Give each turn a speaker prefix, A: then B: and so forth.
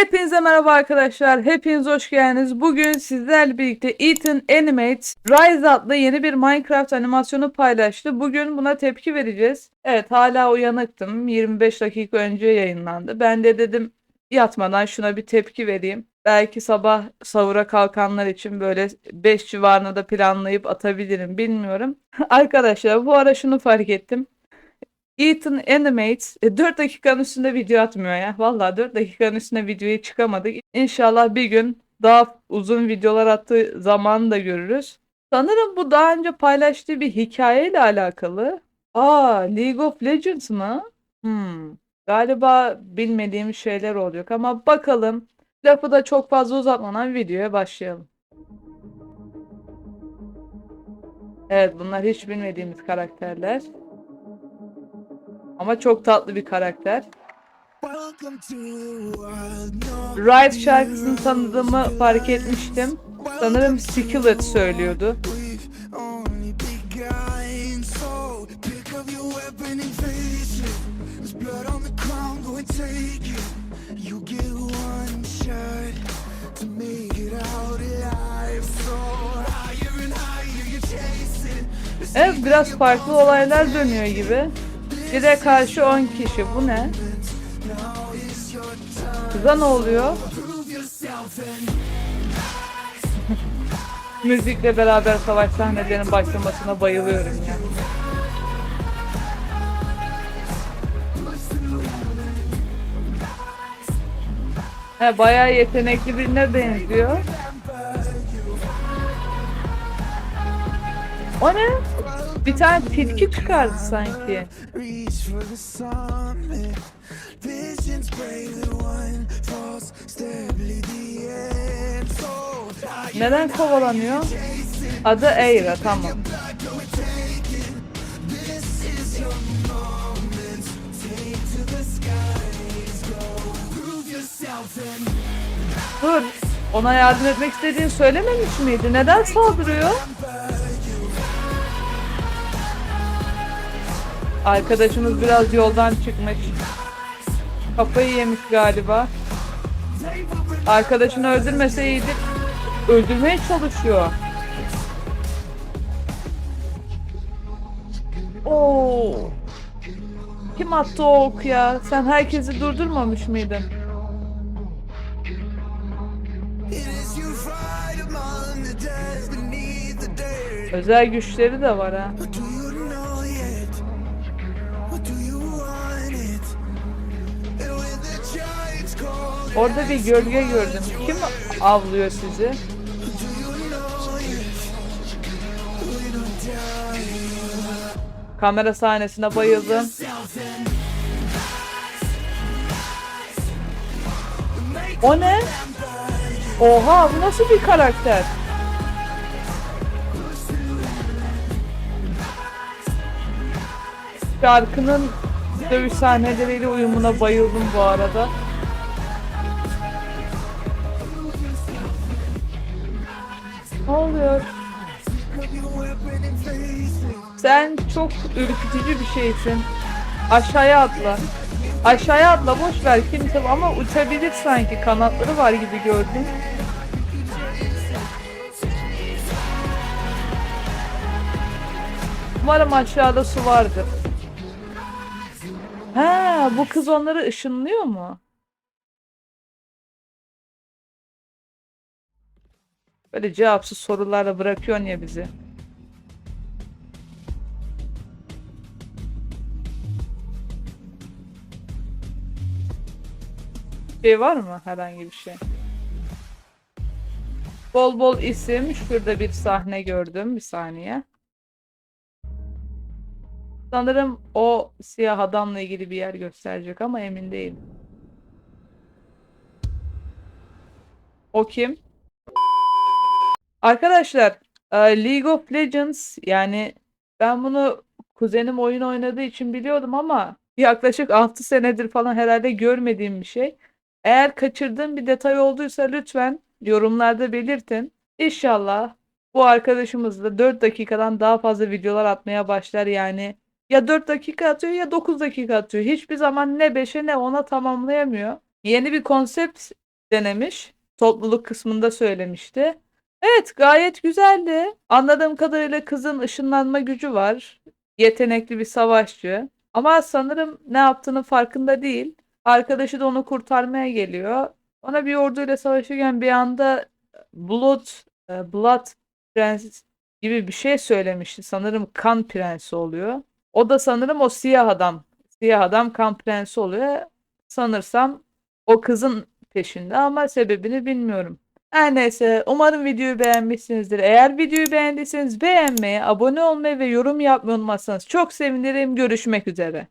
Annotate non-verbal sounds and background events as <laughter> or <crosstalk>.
A: Hepinize merhaba arkadaşlar. Hepiniz hoş geldiniz. Bugün sizlerle birlikte Ethan Animates Rise adlı yeni bir Minecraft animasyonu paylaştı. Bugün buna tepki vereceğiz. Evet hala uyanıktım. 25 dakika önce yayınlandı. Ben de dedim yatmadan şuna bir tepki vereyim. Belki sabah sahura kalkanlar için böyle 5 civarında da planlayıp atabilirim bilmiyorum. <laughs> Arkadaşlar bu ara şunu fark ettim. Ethan Animates e, 4 dakikanın üstünde video atmıyor ya. Vallahi 4 dakikanın üstünde videoya çıkamadık. İnşallah bir gün daha uzun videolar attığı zamanı da görürüz. Sanırım bu daha önce paylaştığı bir hikayeyle alakalı. Aa, League of Legends mı? Hmm. Galiba bilmediğim şeyler oluyor ama bakalım. Lafı da çok fazla uzatmadan videoya başlayalım. Evet bunlar hiç bilmediğimiz karakterler. Ama çok tatlı bir karakter. Ride şarkısını tanıdığımı fark etmiştim. Sanırım Skillet söylüyordu. Evet biraz farklı olaylar dönüyor gibi. Bir de karşı 10 kişi. Bu ne? Kıza ne oluyor? <laughs> Müzikle beraber savaş sahnelerinin başlamasına bayılıyorum ya. He, bayağı yetenekli birine benziyor. O ne? Bir tane tilki çıkardı sanki. Neden kovalanıyor? Adı Eira tamam. Dur. Ona yardım etmek istediğini söylememiş miydi? Neden saldırıyor? Arkadaşımız biraz yoldan çıkmış. Kafayı yemiş galiba. Arkadaşını öldürmeseydi öldürmeye çalışıyor. Oo. Kim attı o ok ya? Sen herkesi durdurmamış mıydın? Özel güçleri de var ha. Orada bir gölge gördüm. Kim avlıyor sizi? Kamera sahnesine bayıldım. O ne? Oha bu nasıl bir karakter? Şarkının dövüş sahneleriyle uyumuna bayıldım bu arada. Ne oluyor? Sen çok ürkütücü bir şeysin. Aşağıya atla. Aşağıya atla boş ver kimse ama uçabilir sanki kanatları var gibi gördüm. Umarım aşağıda su vardır. Ha, bu kız onları ışınlıyor mu? Böyle cevapsız sorularla bırakıyorsun ya bizi. Şey var mı herhangi bir şey? Bol bol isim. Şurada bir sahne gördüm. Bir saniye. Sanırım o siyah adamla ilgili bir yer gösterecek ama emin değilim. O kim? Arkadaşlar, e, League of Legends yani ben bunu kuzenim oyun oynadığı için biliyordum ama yaklaşık 6 senedir falan herhalde görmediğim bir şey. Eğer kaçırdığım bir detay olduysa lütfen yorumlarda belirtin. İnşallah bu arkadaşımız da 4 dakikadan daha fazla videolar atmaya başlar yani. Ya 4 dakika atıyor ya 9 dakika atıyor. Hiçbir zaman ne 5'e ne 10'a tamamlayamıyor. Yeni bir konsept denemiş. Topluluk kısmında söylemişti. Evet gayet güzeldi. Anladığım kadarıyla kızın ışınlanma gücü var. Yetenekli bir savaşçı. Ama sanırım ne yaptığının farkında değil. Arkadaşı da onu kurtarmaya geliyor. Ona bir orduyla savaşırken bir anda Blood, e, Blood Prens gibi bir şey söylemişti. Sanırım kan prensi oluyor. O da sanırım o siyah adam. Siyah adam kan prensi oluyor. Sanırsam o kızın peşinde ama sebebini bilmiyorum. Her neyse umarım videoyu beğenmişsinizdir. Eğer videoyu beğendiyseniz beğenmeyi, abone olmayı ve yorum yapmayı unutmazsanız çok sevinirim. Görüşmek üzere.